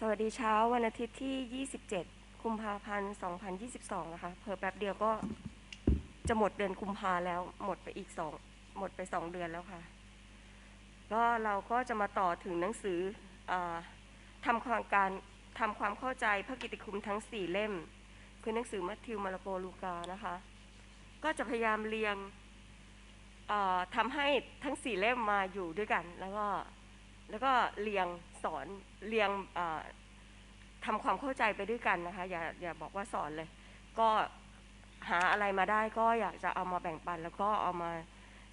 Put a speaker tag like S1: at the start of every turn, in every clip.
S1: สวัสดีเช้าวันอาทิตย์ที่ 27 กุมภาพันธ์ 2022 นะคะ เพิ่แป๊บเดียวก็จะหมดเดือนกุมภาแล้วหมดไปอีกสองหมดไปสองเดือนแล้วค่ะ ก็เราก็จะมาต่อถึงหนังสืออทำความการทำความเข้าใจพระกิติคุณทั้ง 4 เล่ม คือหนังสือมัทธิวมาระโกลูกานะคะ ก็จะพยายามเรียงทำให้ทั้ง 4 เล่มมาอยู่ด้วยกัน แล้วก็แล้วก็เรียง สอนเรียงอ่าทำความเข้าใจไปด้วยกันนะคะ อย่าอย่าบอกว่าสอนเลย ก็หาอะไรมาได้ก็อยากจะเอามาแบ่งปัน แล้วก็เอามา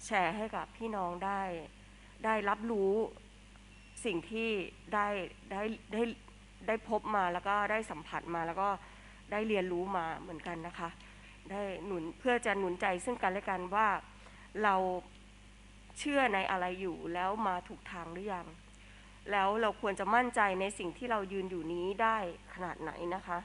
S1: แชร์ให้กับพี่น้องได้ได้รับรู้สิ่งที่ได้ได้ได้ได้พบมาแล้วก็ได้สัมผัสมาแล้วก็ได้เรียนรู้มาเหมือนกันนะคะ ได้หนุนเพื่อจะหนุนใจซึ่งกันและกันว่าเราเชื่อในอะไรอยู่แล้วมาถูกทางหรือยัง แล้วเราควรจะมั่นใจในสิ่งที่เรายืนอยู่นี้ได้ขนาดไหนนะคะ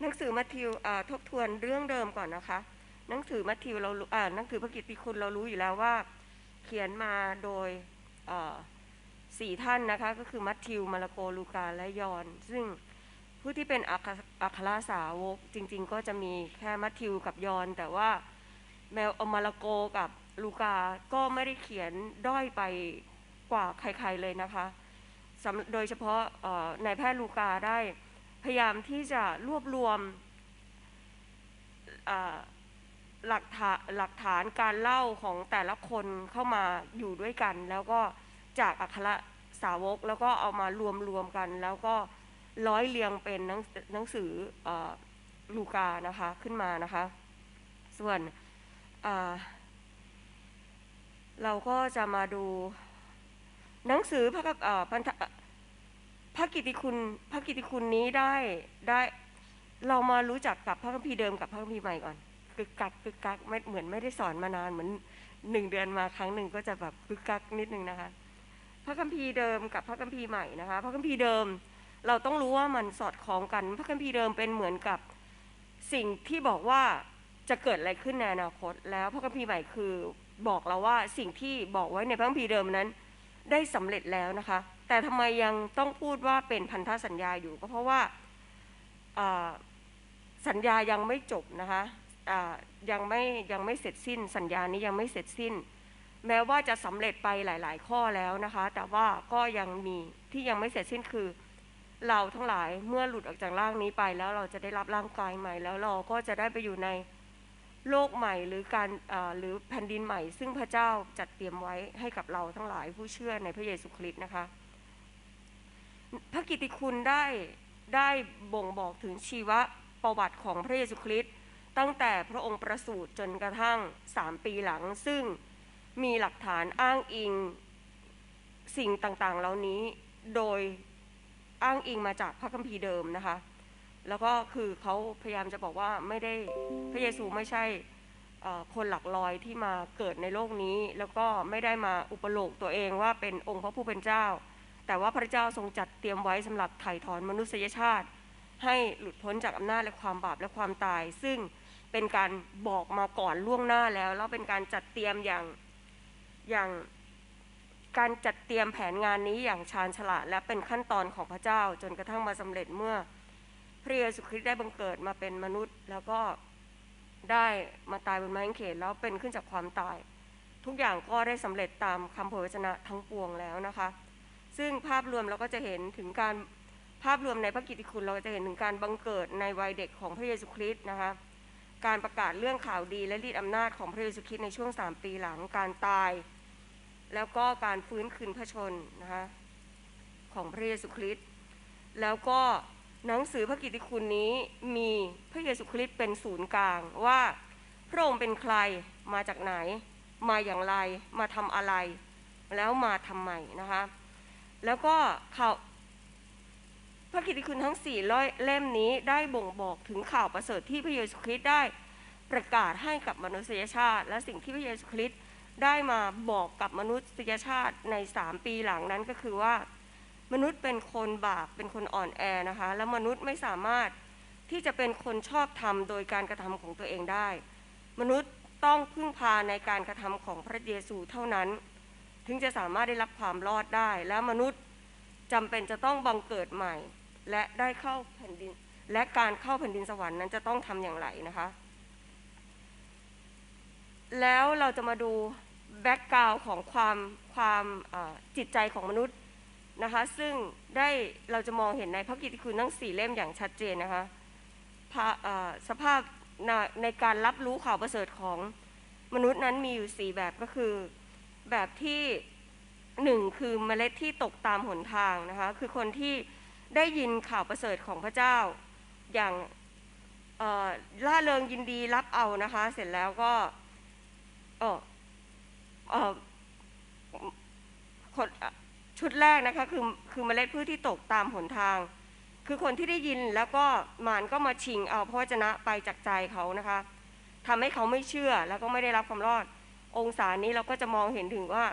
S1: หนังสือมัทธิวทบทวนเรื่องเดิมก่อนนะคะ หนังสือมัทธิวเราอ่าหนังสือพระกิตติคุณเรารู้อยู่แล้วว่า เขียนมาโดยสี่ท่านนะคะก็คือมัทธิวมาระโกลูกาและยอน ซึ่งผู้ที่เป็นอัครอัครสาวกจริง ๆ ก็จะมีแค่มัทธิวกับยอน แต่ว่า แมวอมาระโกกับลูกา ก็ไม่ได้เขียนด้อยไปกว่าใครๆเลยนะคะ โดยเฉพาะนายแพทย์ลูกาได้พยายามที่จะรวบรวมหลักฐานหลักฐานการเล่าของแต่ละคนเข้ามาอยู่ด้วยกัน แล้วก็จากอัครสาวกแล้วก็เอามารวมรวมกัน แล้วก็ร้อยเรียงเป็นหนังหนังสืออลูกานะคะขึ้นมานะคะ ส่วน เราก็จะมาดูหนังสือพระพันธพระกิติคุณพระกิตติคุณนี้ได้ได้เรามารู้จักกับพระคัมภีร์เดิมกับพระคัมภีร์ใหม่ก่อนกึกกักกึกกักไม่เหมือนไม่ได้สอนมานานเหมือนหนึ่งเดือนมาครั้งหนึ่งก็จะแบบกึกกักนิดนึงนะคะ พระคัมภีร์เดิมกับพระคัมภีร์ใหม่นะคะ พระคัมภีร์เดิมเราต้องรู้ว่ามันสอดคล้องกัน พระคัมภีร์เดิมเป็นเหมือนกับสิ่งที่บอกว่า จะเกิดอะไรขึ้นในอนาคต แล้วพระคัมภีร์ใหม่คือบอกเราว่าสิ่งที่บอกไว้ในพระคัมภีร์เดิมนั้น ได้สำเร็จแล้วนะคะ แต่ทำไมยังต้องพูดว่าเป็นพันธสัญญาอยู่ก็เพราะว่าสัญญายังไม่จบนะคะยังไม่ยังไม่เสร็จสิ้น สัญญานี้ยังไม่เสร็จสิ้น แม้ว่าจะสำเร็จไปหลาย ๆ ข้อแล้วนะคะ แต่ว่าก็ยังมีที่ยังไม่เสร็จสิ้นคือเราทั้งหลายเมื่อหลุดออกจากร่างนี้ไปแล้วเราจะได้รับร่างกายใหม่ แล้วเราก็จะได้ไปอยู่ใน โลกใหม่หรือการหรือแผ่นดินใหม่ ซึ่งพระเจ้าจัดเตรียมไว้ให้กับเราทั้งหลายผู้เชื่อในพระเยซูคริสต์นะคะ พระกิตติคุณได้ได้บ่งบอกถึงชีวประวัติของพระเยซูคริสต์ตั้งแต่พระองค์ประสูติจนกระทั่งสามปีหลัง ซึ่งมีหลักฐานอ้างอิงสิ่งต่างๆ เหล่านี้โดยอ้างอิงมาจากพระคัมภีร์เดิมนะคะ แล้วก็คือเขาพยายามจะบอกว่าไม่ได้พระเยซูไม่ใช่คนหลักลอยที่มาเกิดในโลกนี้ แล้วก็ไม่ได้มาอุปโลกตัวเองว่าเป็นองค์พระผู้เป็นเจ้า แต่ว่าพระเจ้าทรงจัดเตรียมไว้สำหรับไถ่ถอนมนุษยชาติ ให้หลุดพ้นจากอำนาจและความบาปและความตาย ซึ่งเป็นการบอกมาก่อนล่วงหน้าแล้ว แล้วเป็นการจัดเตรียมอย่างอย่างการจัดเตรียมแผนงานนี้อย่างชาญฉลาด และเป็นขั้นตอนของพระเจ้าจนกระทั่งมาสำเร็จเมื่อ พระเยซูคริสต์ได้บังเกิดมาเป็นมนุษย์ แล้วก็ได้มาตายบนไม้กางเขนแล้วเป็นขึ้นจากความตาย ทุกอย่างก็ได้สำเร็จตามคำเผยวจนะทั้งปวงแล้วนะคะ ซึ่งภาพรวมเราก็จะเห็นถึงการภาพรวมในพระกิตติคุณเราก็จะเห็นถึงการบังเกิดในวัยเด็กของพระเยซูคริสต์นะคะการประกาศเรื่องข่าวดีและฤทธิอำนาจของพระเยซูคริสต์ในช่วงสามปีหลังการตาย แล้วก็การฟื้นคืนพระชนนะคะของพระเยซูคริสต์แล้วก็ หนังสือพระกิตติคุณนี้มีพระเยซูคริสต์เป็นศูนย์กลางว่าพระองค์เป็นใครมาจากไหน มาอย่างไรมาทำอะไร แล้วมาทำไมนะคะแล้วก็ข่าวพระกิตติคุณทั้งสี่ร้อยเล่มนี้ได้บ่งบอกถึงข่าวประเสริฐที่พระเยซูคริสต์ได้ประกาศให้กับมนุษยชาติ และสิ่งที่พระเยซูคริสต์ได้มาบอกกับมนุษยชาติในสามปีหลังนั้นก็คือว่า มนุษย์เป็นคนบาปเป็นคนอ่อนแอนะคะ แล้วมนุษย์ไม่สามารถที่จะเป็นคนชอบธรรมโดยการกระทำของตัวเองได้ มนุษย์ต้องพึ่งพาในการกระทำของพระเยซูเท่านั้น ถึงจะสามารถได้รับความรอดได้ และมนุษย์จำเป็นจะต้องบังเกิดใหม่ และได้เข้าแผ่นดินและการเข้าแผ่นดินสวรรค์นั้นจะต้องทำอย่างไรนะคะ แล้วเราจะมาดูแบ็กกราวของความความจิตใจของมนุษย์ นะคะ ซึ่งได้เราจะมองเห็นในพระกิตติคุณทั้งสี่เล่มอย่างชัดเจนนะคะสภาพในในการรับรู้ข่าวประเสริฐของมนุษย์นั้นมีอยู่สี่แบบก็คือ แบบที่หนึ่งคือเมล็ดที่ตกตามหนทางนะคะ คือคนที่ได้ยินข่าวประเสริฐของพระเจ้า อย่างล่าเริงยินดีรับเอานะคะ เสร็จแล้วก็เออเออ ชุดแรกนะคะคือคือเมล็ดพืชที่ตกตามหนทาง คือคนที่ได้ยินแล้วก็มารก็มาชิงเอาพระวจนะไปจากใจเขานะคะทำให้เขาไม่เชื่อแล้วก็ไม่ได้รับความรอด องศานี้เราก็จะมองเห็นถึงว่า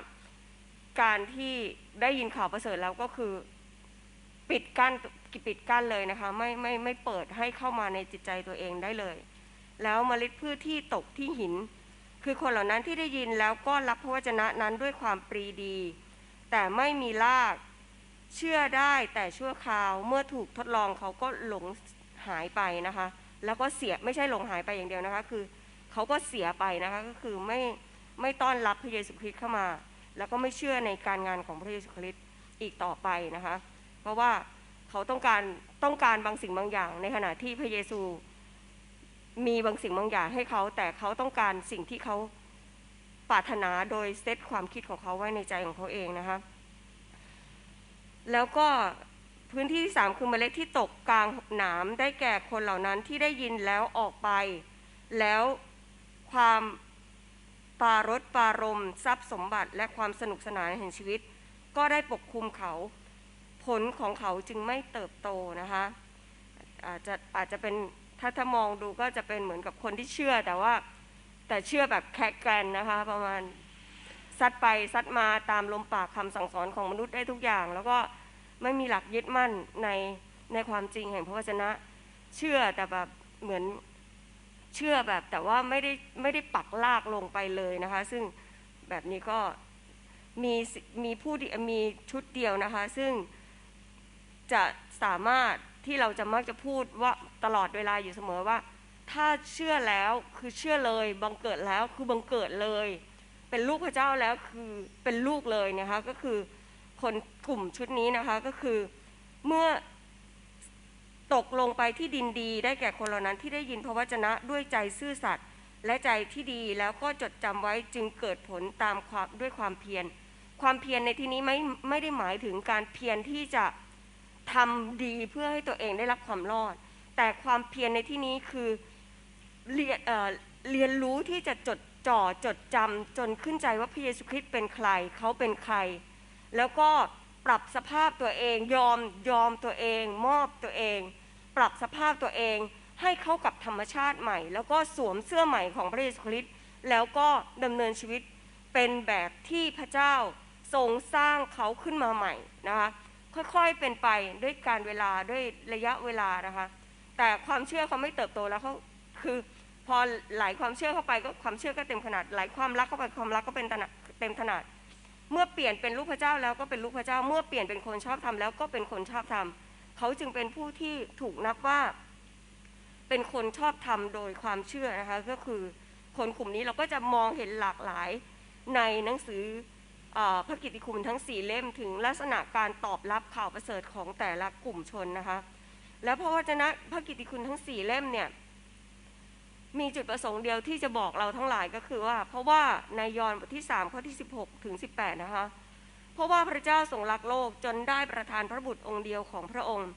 S1: การที่ได้ยินข่าวประเสริฐแล้วก็คือปิดกั้นปิดกั้นเลยนะคะไม่ไม่ไม่เปิดให้เข้ามาในจิตใจตัวเองได้เลย แล้วเมล็ดพืชที่ตกที่หิน คือคนเหล่านั้นที่ได้ยินแล้วก็รับพระวจนะนั้นด้วยความปรีดี แต่ไม่มีราก เชื่อได้แต่ชั่วคราวเมื่อถูกทดลองเขาก็หลงหายไปนะคะ แล้วก็เสียไม่ใช่หลงหายไปอย่างเดียวนะคะ คือเขาก็เสียไปนะคะก็คือไม่ไม่ต้อนรับพระเยซูคริสต์เข้ามา แล้วก็ไม่เชื่อในการงานของพระเยซูคริสต์อีกต่อไปนะคะ เพราะว่าเขาต้องการต้องการบางสิ่งบางอย่าง ในขณะที่พระเยซูมีบางสิ่งบางอย่างให้เขาแต่เขาต้องการสิ่งที่เขา ปรารถนาโดยเซตความคิดของเขาไว้ในใจของเขาเองนะคะ แล้วก็พื้นที่ที่สามคือเมล็ดที่ตกกลางหนามได้แก่คนเหล่านั้นที่ได้ยินแล้วออกไป แล้วความปารถปารมทรัพย์สมบัติและความสนุกสนานแห่งชีวิต ก็ได้ปกคลุมเขา ผลของเขาจึงไม่เติบโตนะคะอาจจะอาจจะเป็นถ้าถ้ามองดูก็จะเป็นเหมือนกับคนที่เชื่อแต่ว่า แต่เชื่อแบบแคแกรนนะคะ ประมาณซัดไปซัดมาตามลมปากคำสั่งสอนของมนุษย์ได้ทุกอย่าง แล้วก็ไม่มีหลักยึดมั่นในในความจริงแห่งพระวจนะ เชื่อแต่แบบเหมือนเชื่อแบบแต่ว่าไม่ได้ไม่ได้ปักลากลงไปเลยนะคะ ซึ่งแบบนี้ก็มีมีผู้มีชุดเดียวนะคะ ซึ่งจะสามารถที่เราจะมักจะพูดว่าตลอดเวลาอยู่เสมอว่า ถ้าเชื่อแล้วคือเชื่อเลยบังเกิดแล้วคือบังเกิดเลย เป็นลูกพระเจ้าแล้วคือเป็นลูกเลยนะคะก็คือคนกลุ่มชุดนี้นะคะก็คือเมื่อตกลงไปที่ดินดี ได้แก่คนเหล่านั้นที่ได้ยินพระวจนะด้วยใจซื่อสัตย์และใจที่ดีแล้วก็จดจำไว้จึงเกิดผลตามความด้วยความเพียรความเพียรในที่นี้ไม่ไม่ได้หมายถึงการเพียรที่จะทำดีเพื่อให้ตัวเองได้รับความรอด แต่ความเพียรในที่นี้คือ เรียนเอ่อเรียนรู้ที่จะจดจ่อจดจำจนขึ้นใจว่าพระเยซูคริสต์เป็นใครเขาเป็นใคร แล้วก็ปรับสภาพตัวเองยอมยอมตัวเอง มอบตัวเอง ปรับสภาพตัวเองให้เข้ากับธรรมชาติใหม่ แล้วก็สวมเสื้อใหม่ของพระเยซูคริสต์แล้วก็ดำเนินชีวิตเป็นแบบที่พระเจ้าทรงสร้างเขาขึ้นมาใหม่นะคะค่อยๆเป็นไปด้วยการเวลาด้วยระยะเวลานะคะแต่ความเชื่อเขาไม่เติบโตแล้วเขาคือ พอไหลความเชื่อเข้าไปก็ความเชื่อก็เต็มขนาดไหลความรักเข้าไปความรักก็เป็นเต็มขนาด เมื่อเปลี่ยนเป็นลูกพระเจ้าแล้วก็เป็นลูกพระเจ้า เมื่อเปลี่ยนเป็นคนชอบทำแล้วก็เป็นคนชอบทำเขาจึงเป็นผู้ที่ถูกนับว่าเป็นคนชอบทำโดยความเชื่อนะคะก็คือคนกลุ่มนี้เราก็จะมองเห็นหลากหลายในหนังสือพระกิตติคุณทั้งสี่เล่มถึงลักษณะการตอบรับข่าวประเสริฐของแต่ละกลุ่มชนนะคะ แล้วพระวจนะพระกิตติคุณทั้งสี่เล่มเนี่ย มีจุดประสงค์เดียวที่จะบอกเราทั้งหลายก็คือว่า เพราะว่าในยอห์นบทที่3ข้อที่ 16 ถึง 18 นะคะ เพราะว่าพระเจ้าทรงรักโลกจนได้ประทานพระบุตรองค์เดียวของพระองค์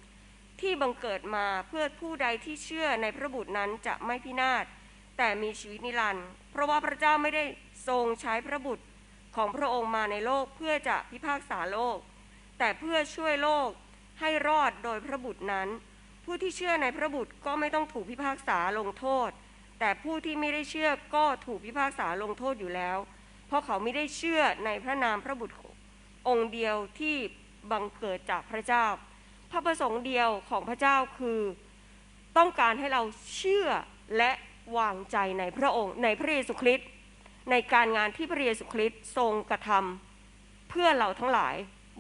S1: ที่บังเกิดมาเพื่อผู้ใดที่เชื่อในพระบุตรนั้นจะไม่พินาศแต่มีชีวิตนิรันดร์เพราะว่าพระเจ้าไม่ได้ทรงใช้พระบุตรของพระองค์มาในโลกเพื่อจะพิพากษาโลก แต่เพื่อช่วยโลกให้รอดโดยพระบุตรนั้น ผู้ที่เชื่อในพระบุตรก็ไม่ต้องถูกพิพากษาลงโทษ แต่ผู้ที่ไม่ได้เชื่อก็ถูกพิพากษาลงโทษอยู่แล้ว เพราะเขาไม่ได้เชื่อในพระนามพระบุตรองค์เดียวที่บังเกิดจากพระเจ้า พระประสงค์เดียวของพระเจ้าคือ ต้องการให้เราเชื่อและวางใจในพระองค์ในพระเยซูคริสต์ในการงานที่พระเยซูคริสต์ทรงกระทำเพื่อเราทั้งหลาย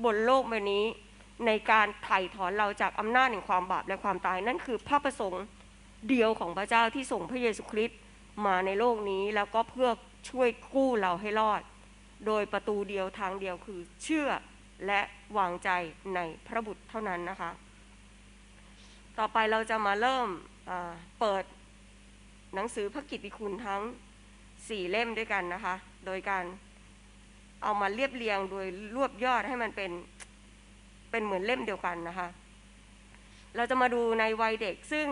S1: บนโลกใบนี้ ในการไถ่ถอนเราจากอำนาจแห่งความบาปและความตายนั่นคือพระประสงค์ เดียวของพระเจ้าที่ส่งพระเยซูคริสต์มาในโลกนี้แล้วก็เพื่อช่วยกู้เราให้รอด โดยประตูเดียวทางเดียวคือเชื่อและวางใจในพระบุตรเท่านั้นนะคะ ต่อไปเราจะมาเริ่มเปิดหนังสือพระกิตติคุณทั้งสี่เล่มด้วยกันนะคะ โดยการเอามาเรียบเรียงโดยรวบยอดให้มันเป็นเป็นเหมือนเล่มเดียวกันนะคะ เราจะมาดูในวัยเด็กซึ่ง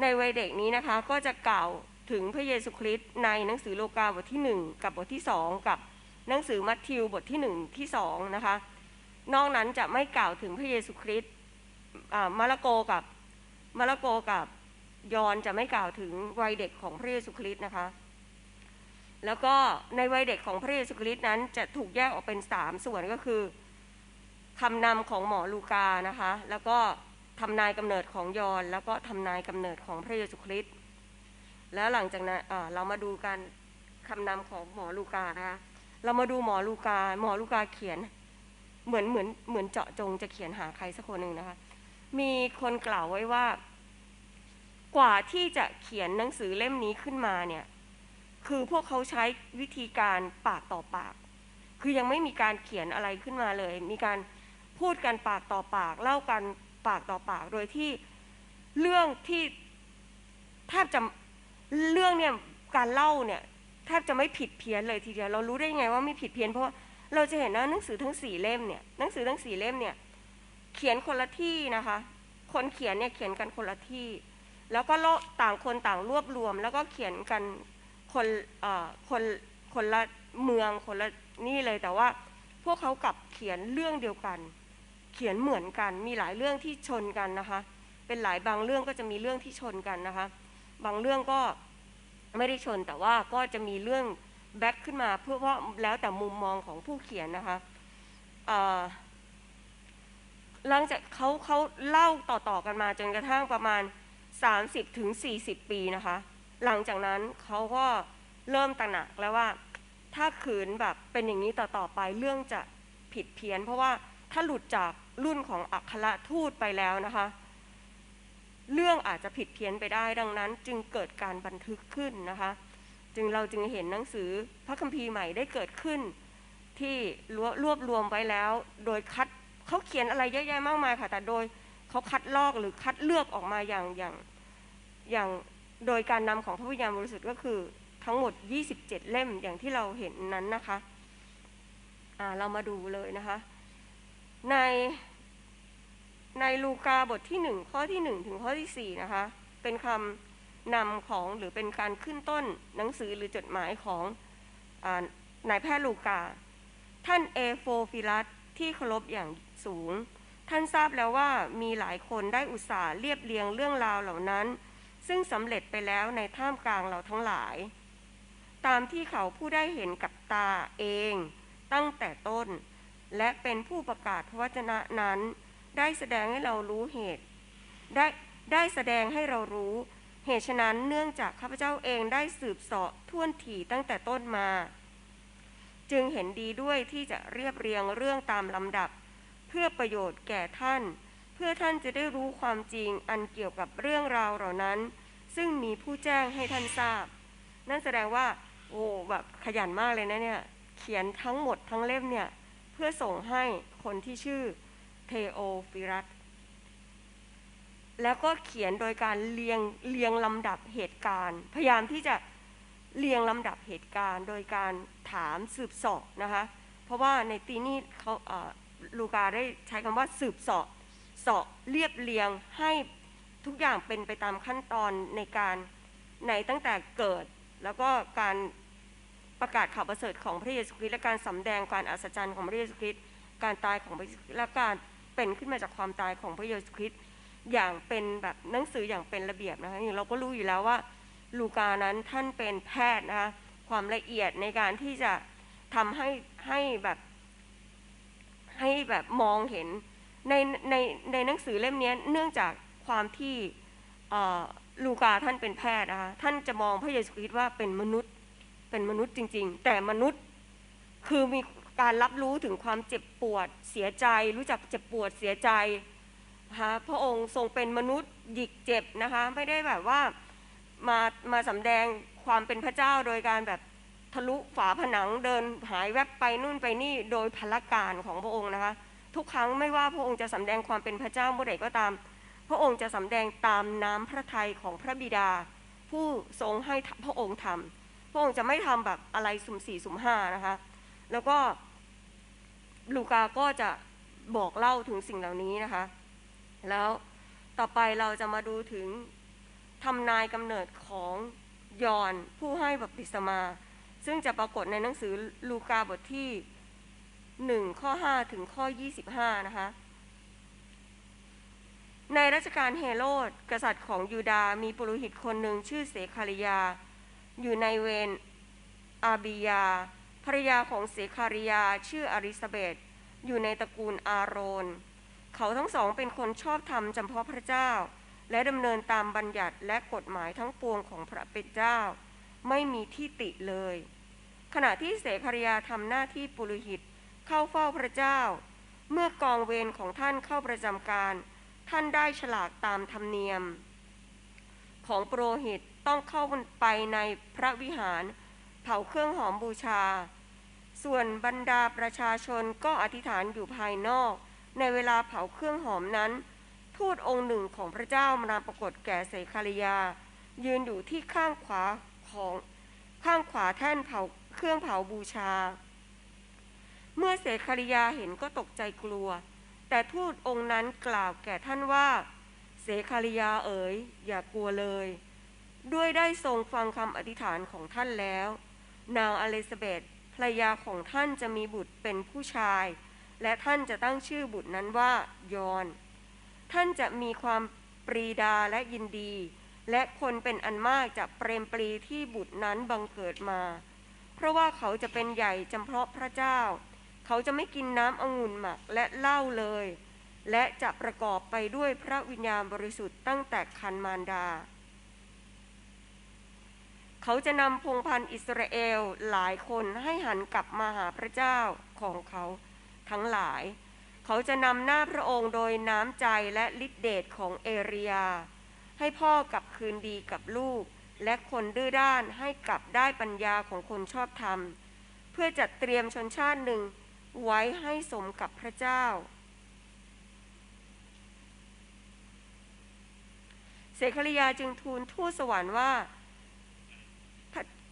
S1: ในวัยเด็กนี้นะคะก็จะกล่าวถึงพระเยซูคริสต์ในหนังสือโลกาบทที่หนึ่งกับบทที่สองกับหนังสือมัทธิวบทที่หนึ่งที่สองนะคะนอกนั้นจะไม่กล่าวถึงพระเยซูคริสต์มาระโกกับมาระโกกับยอนจะไม่กล่าวถึงวัยเด็กของพระเยซูคริสต์นะคะ แล้วก็ในวัยเด็กของพระเยซูคริสต์นั้นจะถูกแยกออกเป็นสามส่วนก็คือคำนำของหมอลูกานะคะ แล้วก็ ทำนายกำเนิดของยอนแล้วก็ทำนายกำเนิดของพระเยซูคริสต์แล้วหลังจากนั้นเรามาดูการคำนำของหมอลูกานะคะเรามาดูหมอลูกา หมอลูกาเขียน เหมือนเหมือนเหมือนเจาะจงจะเขียนหาใครสักคนหนึ่งนะคะ มีคนกล่าวไว้ว่า กว่าที่จะเขียนหนังสือเล่มนี้ขึ้นมาเนี่ย คือพวกเขาใช้วิธีการปากต่อปาก คือยังไม่มีการเขียนอะไรขึ้นมาเลย มีการพูดกันปากต่อปากเล่ากัน ปากต่อปากโดยที่เรื่องที่แทบจะเรื่องเนี่ยการเล่าเนี่ยแทบจะไม่ผิดเพี้ยนเลยทีเดียวเรารู้ได้ไงว่าไม่ผิดเพี้ยนเพราะเราจะเห็นว่าหนังสือทั้งสี่เล่มเนี่ยหนังสือทั้งสี่เล่มเนี่ยเขียนคนละที่นะคะ คนเขียนเนี่ยเขียนกันคนละที่ แล้วก็ต่างคนต่างรวบรวม แล้วก็เขียนกันคนคนคนละเมืองคนละนี่เลยแต่ว่าพวกเขากลับเขียนเรื่องเดียวกัน เขียนเหมือนกัน มีหลายเรื่องที่ชนกันนะคะ เป็นหลายบางเรื่องก็จะมีเรื่องที่ชนกันนะคะ บางเรื่องก็ไม่ได้ชนแต่ว่าก็จะมีเรื่องแบ็คขึ้นมาเพื่อว่าะแล้วแต่มุมมองของผู้เขียนนะคะหลังจากเขาเขาเล่าต่อๆกันมาจนกระทั่งประมาณ 30ถึง40ปีนะคะ หลังจากนั้นเขาก็เริ่มตระหนักแล้วว่า ถ้าขืนแบบเป็นอย่างนี้ต่อๆไปเรื่องจะผิดเพี้ยน เพราะว่าถ้าหลุดจาก รุ่นของอัครทูตไปแล้วนะคะ เรื่องอาจจะผิดเพี้ยนไปได้ดังนั้น จึงเกิดการบันทึกขึ้นนะคะ จึงเราจึงเห็นหนังสือพระคัมภีร์ใหม่ได้เกิดขึ้น ที่รวบรวมไว้แล้ว โดยคัดเขาเขียนอะไรเยอะแยะมากมายค่ะ แต่โดยเขาคัดลอกหรือคัดเลือกออกมาอย่างอย่างอย่างโดยการนำของพระวิญญาณบริสุทธิ์ก็คือทั้งหมด 27 เล่มอย่างที่เราเห็นนั้นนะคะ เรามาดูเลยนะคะ ในในลูกาบทที่หนึ่งข้อที่หนึ่งถึงข้อที่สี่นะคะ เป็นคำนำของหรือเป็นการขึ้นต้นหนังสือหรือจดหมายของนายแพทย์ลูกา ท่านเอโฟฟิลัสที่เคารพอย่างสูง ท่านทราบแล้วว่ามีหลายคนได้อุตส่าห์เรียบเรียงเรื่องราวเหล่านั้น ซึ่งสำเร็จไปแล้วในท่ามกลางเราทั้งหลาย ตามที่เขาผู้ได้เห็นกับตาเองตั้งแต่ต้น และเป็นผู้ประกาศพระวจนะนั้น ได้แสดงให้เรารู้เหตุ ได้ได้แสดงให้เรารู้ เหตุฉะนั้นเนื่องจากข้าพเจ้าเองได้สืบสอบท่วนถี่ตั้งแต่ต้นมา จึงเห็นดีด้วยที่จะเรียบเรียงเรื่องตามลำดับ เพื่อประโยชน์แก่ท่าน เพื่อท่านจะได้รู้ความจริงอันเกี่ยวกับเรื่องราวเหล่านั้น ซึ่งมีผู้แจ้งให้ท่านทราบ นั่นแสดงว่าโอ้แบบขยันมากเลยนะเนี่ยเขียนทั้งหมดทั้งเล่มเนี่ย พื่อส่งให้คนที่ชื่อเทโอฟิรัสแล้วก็เขียนโดยการเรียงเรียงลำดับเหตุการณ์ พยายามที่จะเรียงลำดับเหตุการณ์ โดยการถามสืบสอบนะคะ เพราะว่าในตีนี้เขาลูกาได้ใช้คำว่าสืบสอบสาะเรียบเรียงให้ทุกอย่างเป็นไปตามขั้นตอนในการในตั้งแต่เกิด แล้วก็การ ประกาศข่าวประเสริฐของพระเยซูคริสต์และการสำแดงการอัศจรรย์ของพระเยซูคริสต์การตายของพระเยซูคริสต์และการเป็นขึ้นมาจากความตายของพระเยซูคริสต์อย่างเป็นแบบหนังสืออย่างเป็นระเบียบนะคะอย่างเราก็รู้อยู่แล้วว่าลูกานั้นท่านเป็นแพทย์นะคะความละเอียดในการที่จะทำให้ให้แบบให้แบบมองเห็นในในในหนังสือเล่มนี้เนื่องจากความที่ลูกาท่านเป็นแพทย์นะคะท่านจะมองพระเยซูคริสต์ว่าเป็นมนุษย์ เป็นมนุษย์จริง ๆ แต่มนุษย์คือมีการรับรู้ถึงความเจ็บปวดเสียใจ รู้จักเจ็บปวดเสียใจนะคะพระองค์ทรงเป็นมนุษย์หยิกเจ็บนะคะไม่ได้แบบว่ามามาสำแดงความเป็นพระเจ้าโดยการแบบทะลุฝาผนังเดินหายแวบไปนู่นไปนี่โดยพละการของพระองค์นะคะ ทุกครั้งไม่ว่าพระองค์จะสำแดงความเป็นพระเจ้าเมื่อใดก็ตาม พระองค์จะสำแดงตามน้ำพระทัยของพระบิดา ผู้ทรงให้พระองค์ทำ พระองค์จะไม่ทำแบบอะไรสุ่มสี่สุ่มห้านะคะ แล้วก็ลูกาก็จะบอกเล่าถึงสิ่งเหล่านี้นะคะ แล้วต่อไปเราจะมาดูถึงทำนายกำเนิดของยอนผู้ให้บัพติศมา ซึ่งจะปรากฏในหนังสือลูกาบทที่หนึ่งข้อห้าถึงข้อยี่สิบห้านะคะ ในรัชกาลเฮโรดกษัตริย์ของยูดาห์มีปุโรหิตคนหนึ่งชื่อเสคาริยา อยู่ในเวนอาบิยา ภรยาของเสคาริยาชื่ออาริสเบตอยู่ในตระกูลอาโรน เขาทั้งสองเป็นคนชอบธรรมจำเพาะพระเจ้า และดำเนินตามบัญญัติและกฎหมายทั้งปวงของพระเป็นเจ้า ไม่มีที่ติเลย ขณะที่เสคาริยาทำหน้าที่ปุโรหิตเข้าเฝ้าพระเจ้า เมื่อกองเวรของท่านเข้าประจำการ ท่านได้ฉลากตามธรรมเนียม ของปุโรหิต ต้องเข้าไปในพระวิหารเผาเครื่องหอมบูชา ส่วนบรรดาประชาชนก็อธิษฐานอยู่ภายนอก ในเวลาเผาเครื่องหอมนั้น ทูตองค์หนึ่งของพระเจ้ามาปรากฏแก่เสคาริยา ยืนอยู่ที่ข้างขวาของข้างขวาแท่นเผาเครื่องเผาบูชา เมื่อเสคาริยาเห็นก็ตกใจกลัว แต่ทูตองค์นั้นกล่าวแก่ท่านว่า เสคาริยาเอ๋ยอย่ากลัวเลย ด้วยได้ทรงฟังคำอธิษฐานของท่านแล้ว นางอลิซาเบธภรรยาของท่านจะมีบุตรเป็นผู้ชาย และท่านจะตั้งชื่อบุตรนั้นว่ายอน ท่านจะมีความปรีดาและยินดี และคนเป็นอันมากจะเปรมปรีที่บุตรนั้นบังเกิดมา เพราะว่าเขาจะเป็นใหญ่จำเพาะพระเจ้า เขาจะไม่กินน้ำองุ่นหมักและเหล้าเลย และจะประกอบไปด้วยพระวิญญาณบริสุทธิ์ตั้งแต่คันมารดา เขาจะนำพงพันธ์อิสราเอลหลายคนให้หันกลับมาหาพระเจ้าของเขาทั้งหลาย เขาจะนำหน้าพระองค์โดยน้ำใจและฤทธิเดชของเอเรีย ให้พ่อกลับคืนดีกับลูก และคนดื้อด้านให้กลับได้ปัญญาของคนชอบธรรม เพื่อจัดเตรียมชนชาติหนึ่งไว้ให้สมกับพระเจ้าเสคาริยาจึงทูลทูตสวรรค์ว่า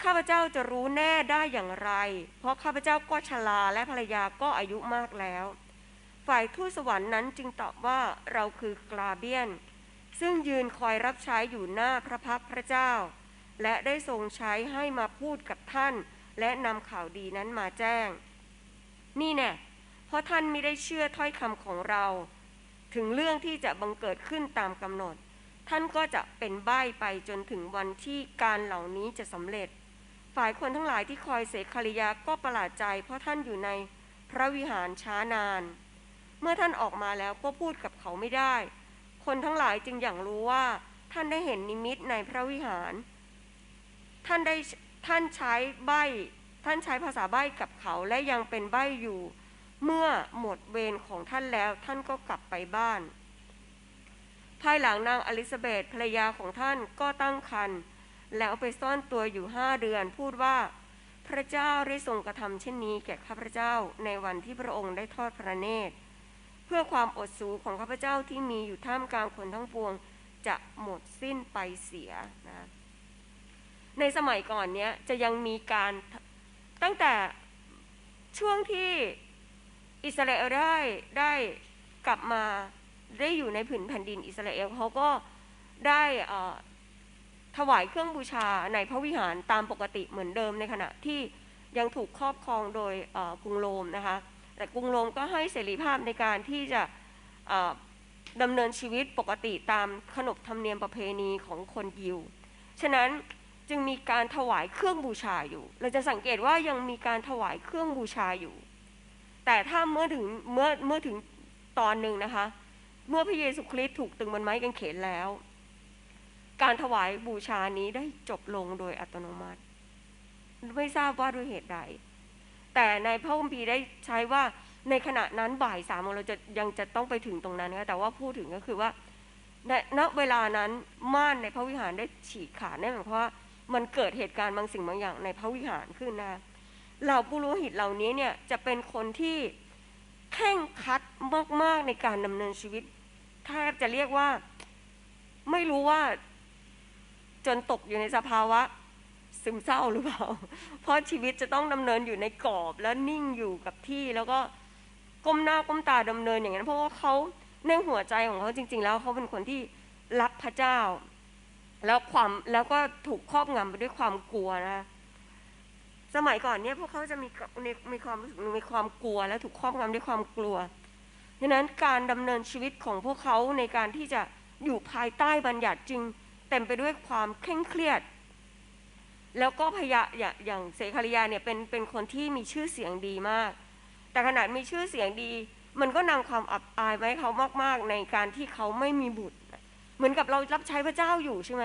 S1: ข้าพเจ้าจะรู้แน่ได้อย่างไร เพราะข้าพเจ้าก็ชราและภรรยาก็อายุมากแล้ว ฝ่ายทูตสวรรค์นั้นจึงตอบว่าเราคือกลาเบียน ซึ่งยืนคอยรับใช้อยู่หน้าพระพักพระเจ้า และได้ทรงใช้ให้มาพูดกับท่าน และนำข่าวดีนั้นมาแจ้ง นี่แน่เพราะท่านไม่ได้เชื่อถ้อยคำของเรา ถึงเรื่องที่จะบังเกิดขึ้นตามกำหนด ท่านก็จะเป็นใบ้ไปจนถึงวันที่การเหล่านี้จะสำเร็จ ฝ่ายคนทั้งหลายที่คอยเสกคาริยาก็ประหลาดใจ เพราะท่านอยู่ในพระวิหารช้านาน เมื่อท่านออกมาแล้วก็พูดกับเขาไม่ได้ คนทั้งหลายจึงอย่างรู้ว่าท่านได้เห็นนิมิตในพระวิหาร ท่านได้ท่านใช้ใบท่านใช้ภาษาใบ้กับเขาและยังเป็นใบ้อยู่ เมื่อหมดเวรของท่านแล้วท่านก็กลับไปบ้าน ภายหลังนางอลิซาเบธภรรยาของท่านก็ตั้งครรภ์ แล้วไปซ่อนตัวอยู่ห้าเดือน พูดว่า พระเจ้าได้ทรงกระทำเช่นนี้แก่ข้าพเจ้าในวันที่พระองค์ได้ทอดพระเนตร เพื่อความอดสูของข้าพเจ้าที่มีอยู่ท่ามกลางคนทั้งปวงจะหมดสิ้นไปเสียนะในสมัยก่อนเนี้ยจะยังมีการตั้งแต่ช่วงที่อิสราเอลได้ได้กลับมาได้อยู่ในผืนแผ่นดินอิสราเอลเขาก็ได้ ถวายเครื่องบูชาในพระวิหารตามปกติเหมือนเดิมในขณะที่ยังถูกครอบครองโดยกรุงโรมนะคะแต่กรุงโรมก็ให้เสรีภาพในการที่จะดำเนินชีวิตปกติตามขนบธรรมเนียมประเพณีของคนยิว ฉะนั้นจึงมีการถวายเครื่องบูชาอยู่ เราจะสังเกตว่ายังมีการถวายเครื่องบูชาอยู่ แต่ถ้าเมื่อถึงเมื่อเมื่อถึงตอนหนึ่งนะคะ เมื่อพระเยซูคริสต์ถูกตึงบนไม้กางเขนแล้ว การถวายบูชานี้ได้จบลงโดยอัตโนมัติ ไม่ทราบว่าด้วยเหตุใด แต่ในพระคัมภีร์ได้ใช้ว่าในขณะนั้นบ่ายสามโมงเราจะยังจะต้องไปถึงตรงนั้นนะแต่ว่าพูดถึงก็คือว่าในณเวลานั้นม่านในพระวิหารได้ฉีกขาดนั่นหมายความว่ามันเกิดเหตุการณ์บางสิ่งบางอย่างในพระวิหารขึ้นนะเหล่าปุโรหิตเหล่านี้เนี่ยจะเป็นคนที่เข่งคัดมาก ๆ ในการดำเนินชีวิตแทบจะเรียกว่าไม่รู้ว่า จนตกอยู่ในสภาวะซึมเศร้าหรือเปล่า เพราะชีวิตจะต้องดำเนินอยู่ในกรอบและนิ่งอยู่กับที่แล้วก็ก้มหน้าก้มตาดำเนินอย่างนั้น เพราะว่าเขาในหัวใจของเขาจริง ๆ แล้วเขาเป็นคนที่รักพระเจ้า แล้วความแล้วก็ถูกครอบงำไปด้วยความกลัวนะสมัยก่อนเนี่ยพวกเขาจะมีมีมีความรู้สึกมีความกลัว และถูกครอบงำด้วยความกลัวดังนั้นการดำเนินชีวิตของพวกเขาในการที่จะอยู่ภายใต้บัญญัติจึง เต็มไปด้วยความเคร่งเครียด แล้วก็พยาอย่างเสคาริยาเนี่ยเป็นเป็นคนที่มีชื่อเสียงดีมาก แต่ขนาดมีชื่อเสียงดี มันก็นำความอับอายไว้เขามากๆ ในการที่เขาไม่มีบุตร เหมือนกับเรารับใช้พระเจ้าอยู่ใช่ไหม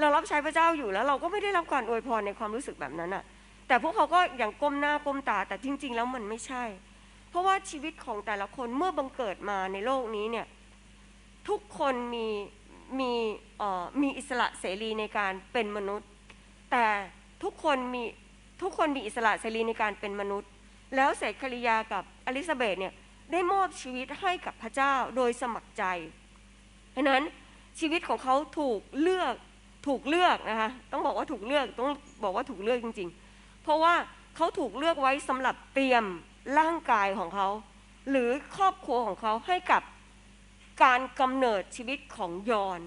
S1: เรารับใช้พระเจ้าอยู่แล้ว เราก็ไม่ได้รับการอวยพรในความรู้สึกแบบนั้นอะแต่พวกเขาก็อย่างก้มหน้าก้มตา แต่จริง ๆ แล้วมันไม่ใช่ เพราะว่าชีวิตของแต่ละคนเมื่อบังเกิดมาในโลกนี้เนี่ยทุกคนมีมีมีอิสระเสรีในการเป็นมนุษย์ แต่ทุกคนมีทุกคนมีอิสระเสรีในการเป็นมนุษย์ แล้วเสกคริยากับอลิซาเบธเนี่ยได้มอบชีวิตให้กับพระเจ้าโดยสมัครใจเพราะนั้นชีวิตของเขาถูกเลือกถูกเลือกนะคะต้องบอกว่าถูกเลือกต้องบอกว่าถูกเลือกจริง ๆ เพราะว่าเขาถูกเลือกไว้สำหรับเตรียมร่างกายของเขา หรือครอบครัวของเขาให้กับการกำเนิดชีวิตของยอน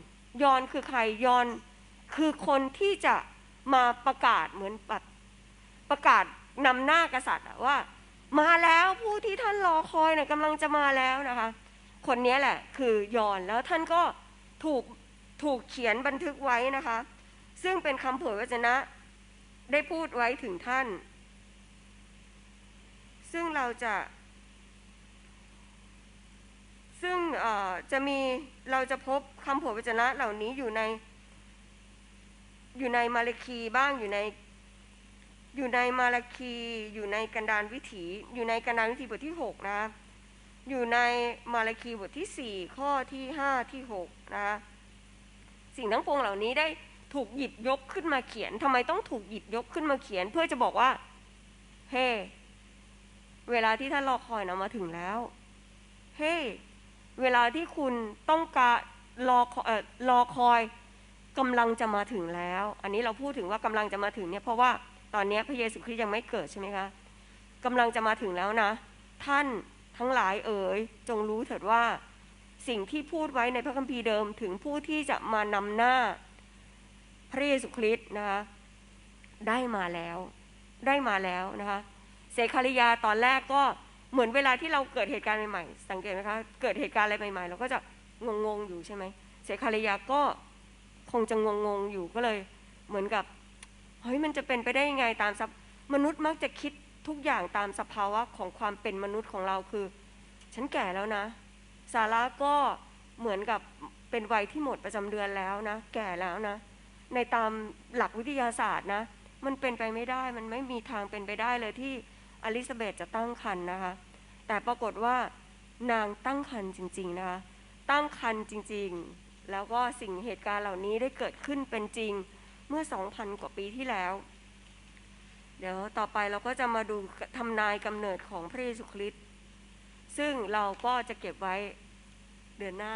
S1: ยอนคือใครยอนคือคนที่จะมาประกาศเหมือนแบบประกาศนำหน้ากษัตริย์ว่า มาแล้วผู้ที่ท่านรอคอยนะ่ะกำลังจะมาแล้วนะคะ คนนี้แหละ คือยอนแล้วท่านก็ถูกถูกเขียนบันทึกไว้นะคะ ซึ่งเป็นคำเผยวจนะได้พูดไว้ถึงท่าน ซึ่งเราจะซึ่ง จะมีเราจะพบคำโผวจนะเหล่านี้อยู่ใน อยู่ในมาลคีบ้างอยู่ใน อยู่ในมาลคี อยู่ในกันดานวิถี อยู่ในกันดานวิถีบทที่ 6 นะอยู่ในมาลคีบทที่ 4 ข้อที่ 5 ที่6นะสิ่งทั้งปวงเหล่านี้ได้ถูกหยิบยกขึ้นมาเขียนทำไมต้องถูกหยิบยกขึ้นมาเขียน เพื่อจะบอกว่า เฮ้ hey, เวลาที่ท่านรอคอยนะมาถึงแล้ว เฮ้ hey, เวลาที่คุณต้องการรอออรอคอยกำลังจะมาถึงแล้ว อันนี้เราพูดถึงว่ากำลังจะมาถึงเนี่ยเพราะว่าตอนนี้พระเยซูคริสต์ยังไม่เกิดใช่ไหมคะกำลังจะมาถึงแล้วนะ ท่านทั้งหลายเอ๋ยจงรู้เถิดว่าสิ่งที่พูดไว้ในพระคัมภีร์เดิมถึงผู้ที่จะมานำหน้าพระเยซูคริสต์นะคะได้มาแล้ว ได้มาแล้วนะคะเสคาริยาตอนแรกก็ เหมือนเวลาที่เราเกิดเหตุการณ์ใหม่ๆ สังเกตไหมคะ เกิดเหตุการณ์อะไรใหม่ๆ เราก็จะงงๆอยู่ใช่ไหม เสคาริยาก็คงจะงงๆอยู่ก็เลยเหมือนกับเฮ้ยมันจะเป็นไปได้ยังไงตามมนุษย์มักจะคิดทุกอย่างตามสภาวะของความเป็นมนุษย์ของเราคือ ฉันแก่แล้วนะซาร่าก็เหมือนกับเป็นวัยที่หมดประจำเดือนแล้วนะ แก่แล้วนะ ในตามหลักวิทยาศาสตร์นะ มันเป็นไปไม่ได้ มันไม่มีทางเป็นไปได้เลยที่ อลิซาเบธจะตั้งครรภ์นะคะ แต่ปรากฏว่านางตั้งครรภ์จริง ๆนะคะ ตั้งครรภ์จริง ๆ แล้วก็สิ่งเหตุการณ์เหล่านี้ได้เกิดขึ้นเป็นจริงเมื่อ 2,000 กว่าปีที่แล้ว เดี๋ยวต่อไปเราก็จะมาดูทำนายกำเนิดของพระเยซูคริสต์ซึ่งเราก็จะเก็บไว้เดือนหน้า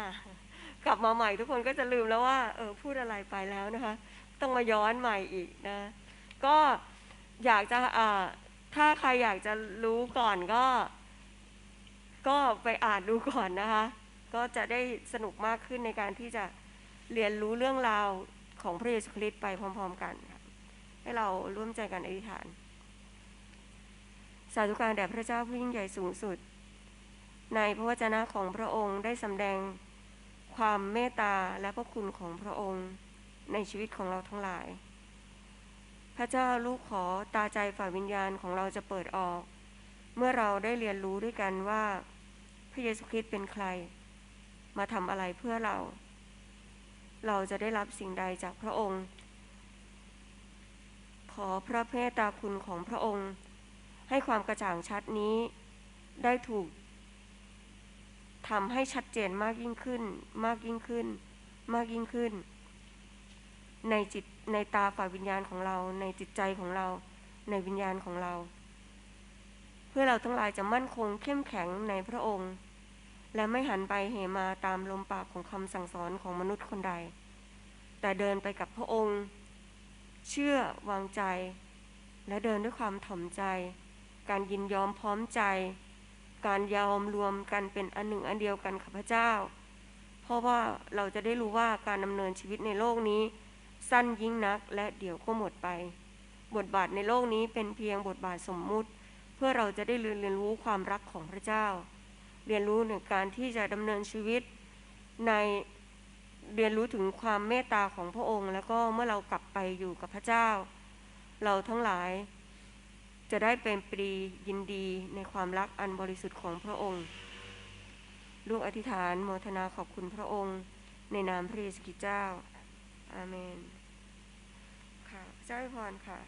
S1: กลับมาใหม่ทุกคนก็จะลืมแล้วว่าเออพูดอะไรไปแล้วนะคะ ต้องมาย้อนใหม่อีกนะ ก็อยากจะอ่า ถ้าใครอยากจะรู้ก่อนก็ ก็ไปอ่านดูก่อนนะคะ ก็จะได้สนุกมากขึ้นในการที่จะเรียนรู้เรื่องราวของพระเยซูคริสต์ไปพร้อม ๆ กัน ให้เราร่วมใจกันอธิษฐาน สาธุการแด่พระเจ้าผู้ยิ่งใหญ่สูงสุด ในพระวจนะของพระองค์ได้สำแดงความเมตตาและพระคุณของพระองค์ในชีวิตของเราทั้งหลาย พระเจ้าลูกขอตาใจฝ่ายวิญญาณของเราจะเปิดออก เมื่อเราได้เรียนรู้ด้วยกันว่า พระเยซูคริสต์เป็นใคร มาทำอะไรเพื่อเรา เราจะได้รับสิ่งใดจากพระองค์ ขอพระเมตตาคุณของพระองค์ ให้ความกระจ่างชัดนี้ได้ถูกทำให้ชัดเจนมากยิ่งขึ้น มากยิ่งขึ้น มากยิ่งขึ้น ในจิต ในตาฝ่ายวิญญาณของเรา ในจิตใจของเรา ในวิญญาณของเรา เพื่อเราทั้งหลายจะมั่นคงเข้มแข็งในพระองค์ และไม่หันไปเหมาตามลมปากของคำสั่งสอนของมนุษย์คนใด แต่เดินไปกับพระองค์ เชื่อวางใจ และเดินด้วยความถ่อมใจ การยินยอมพร้อมใจ การยอมรวมกันเป็นอันหนึ่งอันเดียวกันข้าพระเจ้า เพราะว่าเราจะได้รู้ว่าการดำเนินชีวิตในโลกนี้ สั้นยิ่งนักและเดี๋ยวก็หมดไป บทบาทในโลกนี้เป็นเพียงบทบาทสมมุติ เพื่อเราจะได้เรียนรู้ความรักของพระเจ้า เรียนรู้ในการที่จะดำเนินชีวิตในเรียนรู้ถึงความเมตตาของพระองค์ แล้วก็เมื่อเรากลับไปอยู่กับพระเจ้า เราทั้งหลาย จะได้เป็นปรียินดีในความรักอันบริสุทธิ์ของพระองค์ ลูกอธิษฐานโมทนาขอบคุณพระองค์ ในนามพระเยซูคริสต์เจ้า อาเมน ค่ะพระเจ้าอวยพรค่ะ